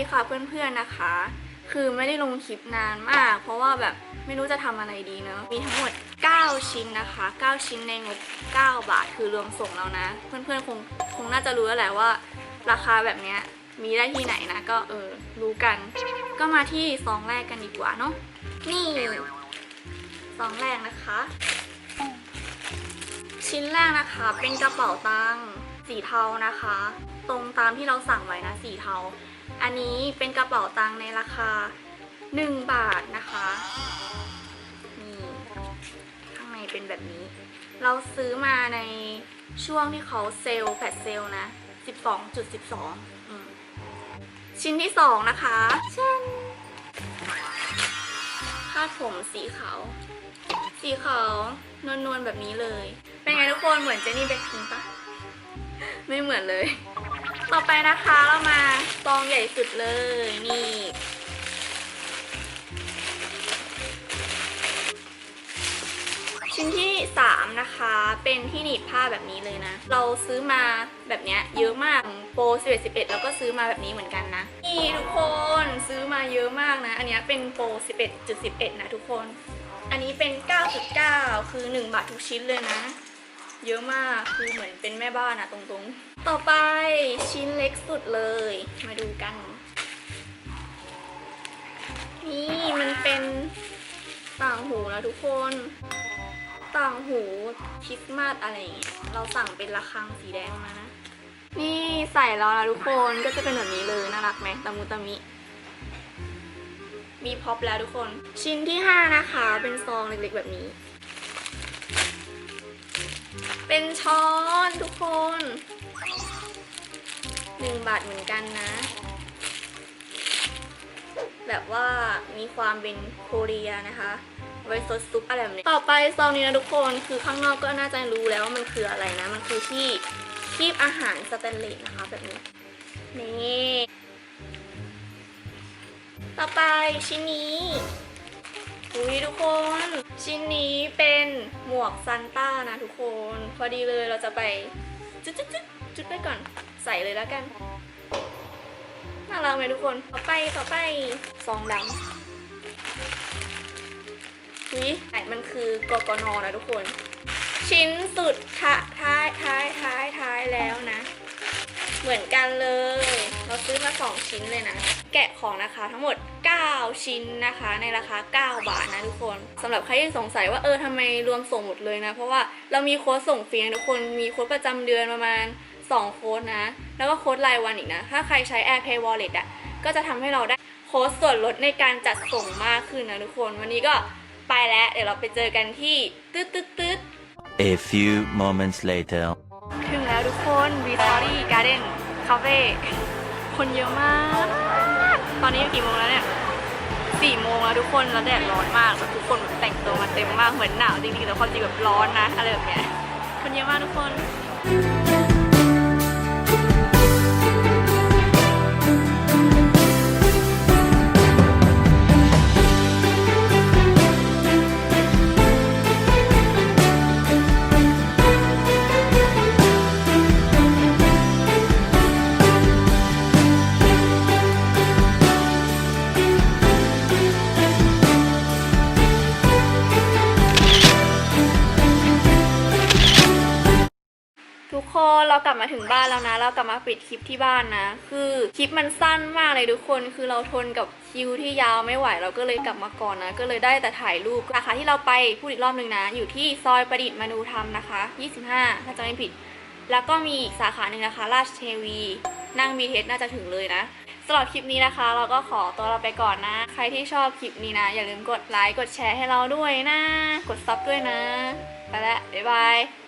ีค่ะเพื่อนๆนะคะ คือไม่ได้ลงคลิปนานมาก เพราะว่าแบบไม่รู้จะทำอะไรดีเนอะมีทั้งหมด 9 ชิ้นนะคะ 9 ชิ้นในงบ 9 บาทคือรวมส่งแล้วนะ เพื่อนๆคงคงน่าจะรู้แล้วแหละว่า ราคาแบบเนี้ยมีได้ที่ไหนนะ ก็เออรู้กัน ก็มาที่ซองแรกกันดีกว่าเนาะนี่ซองแรกนะคะ ชิ้นแรกนะคะเป็นกระเป๋าตังค์สีเทานะคะ ตรงตามที่เราสั่งไว้นะสีเทา อันนี้เป็นกระเป๋าตังค์ในราคา 1 บาทนะคะนี่ข้างในเป็นแบบนี้ เราซื้อมาในช่วงที่เขาเซลล์แฟลชเซลล์นะ 12.12อืมชิ้นที่ 2 นะคะชันคาดผมสีขาว สีขาวนวลๆแบบนี้เลย เป็นไงทุกคนเหมือนเจนนี่แบ็คพิงปะไม่เหมือนเลย ต่อไปนะคะเรามาซองใหญ่สุดเลยนี่ชิ้นที่3นะคะเป็นที่หนีบผ้าแบบนี้เลยนะ เราซื้อมาแบบเนี้ยเยอะมากโปร11 11 แล้วก็ซื้อมาแบบนี้เหมือนกันนะนี่ทุกคนซื้อมาเยอะมากนะ อันนี้เป็นโปร11.11 นะทุกคน อันนี้เป็น 9.9 คือ 1 บาททุกชิ้นเลยนะ เยอะมากคือเหมือนเป็นแม่บ้านอะตรงๆ ต่อไปชิ้นเล็กสุดเลย มาดูกัน นี่มันเป็นต่างหูนะทุกคน ต่างหูคริสต์มาสอะไรอย่างเงี้ยเราสั่งเป็นระฆังสีแดงมานะ นี่ใส่แล้วนะทุกคนก็จะเป็นแบบนี้เลยน่ารักไหมตะมุตะมิ มีพ็อปแล้วทุกคน ชิ้นที่ 5 นะคะ เป็นซองเล็กๆแบบนี้ เป็นช้อนทุกคน หนึ่งบาทเหมือนกันนะ แบบว่ามีความเป็นโคเรียนะคะไว้ซดซุปอะไรแบบนี้ ต่อไปซองนี้นะทุกคนคือข้างนอกก็น่าจะรู้แล้วว่ามันคืออะไรนะ มันคือที่คีบอาหารสแตนเลสนะคะแบบนี้ นี่ ต่อไปชิ้นนี้อุ้ยทุกคน ชิ้นนี้เป็นหมวกซันต้านะทุกคน พอดีเลยเราจะไปจุดจุดจุดจุดไปก่อน ใส่เลยแล้วกัน น่ารักไหมทุกคน ต่อไปต่อไปซองดำอุ้ยไหนมันคือกกนนะทุกคน ชิ้นสุดท้ายท้ายท้ายท้ายท้ายแล้วนะ เหมือนกันเลย เราซื้อมา2ชิ้นเลยนะ แกะของนะคะทั้งหมด9 ชิ้นนะคะในราคา 9 บาทนะทุกคนสำหรับใครที่สงสัยว่าเออทำไมรวมส่งหมดเลยนะ เพราะว่าเรามีโค้ดส่งฟรีนะทุกคนมีโค้ดประจำเดือนประมาณ 2 โค้ดนะ แล้วก็โค้ดรายวันอีกนะ ถ้าใครใช้ AirPay Wallet อะ ก็จะทำให้เราได้โค้ดส่วนลดในการจัดส่งมากขึ้นนะทุกคน วันนี้ก็ไปแล้ว เดี๋ยวเราไปเจอกันที่ตึ๊ดตึ๊ดตึ๊ด A few moments later. ถึงแล้วทุกคน v i c t o r y Garden Cafe คนเยอะมาก ตอนนี้กี่โมงแล้วเนี่ยสี่โมงแล้วทุกคนแล้วแดดร้อนมากแบบทุกคนแบบแต่งตัวมาเต็มมากเหมือนหนาวจริงๆแต่ความจริงแบบร้อนนะอะไรแบบเนี้ยคนเยอะมากทุกคน ทุกคนเรากลับมาถึงบ้านแล้วนะ เรากลับมาปิดคลิปที่บ้านนะ คือคลิปมันสั้นมากเลยทุกคน คือเราทนกับคิวที่ยาวไม่ไหว เราก็เลยกลับมาก่อนนะ ก็เลยได้แต่ถ่ายรูปราคาที่เราไปพูดอีกรอบหนึ่งนะ อยู่ที่ซอยประดิษฐ์มนูธรรมนะคะ 25 ถ้าจะไม่ผิด แล้วก็มีอีกสาขาหนึ่งนะคะ ราชเทวี นั่งบีเทสน่าจะถึงเลยนะสำหรับคลิปนี้นะคะ เราก็ขอตัวเราไปก่อนนะ ใครที่ชอบคลิปนี้นะ อย่าลืมกดไลค์ กดแชร์ให้เราด้วยนะ กดซับด้วยนะ ไปล้วบ๊ายบาย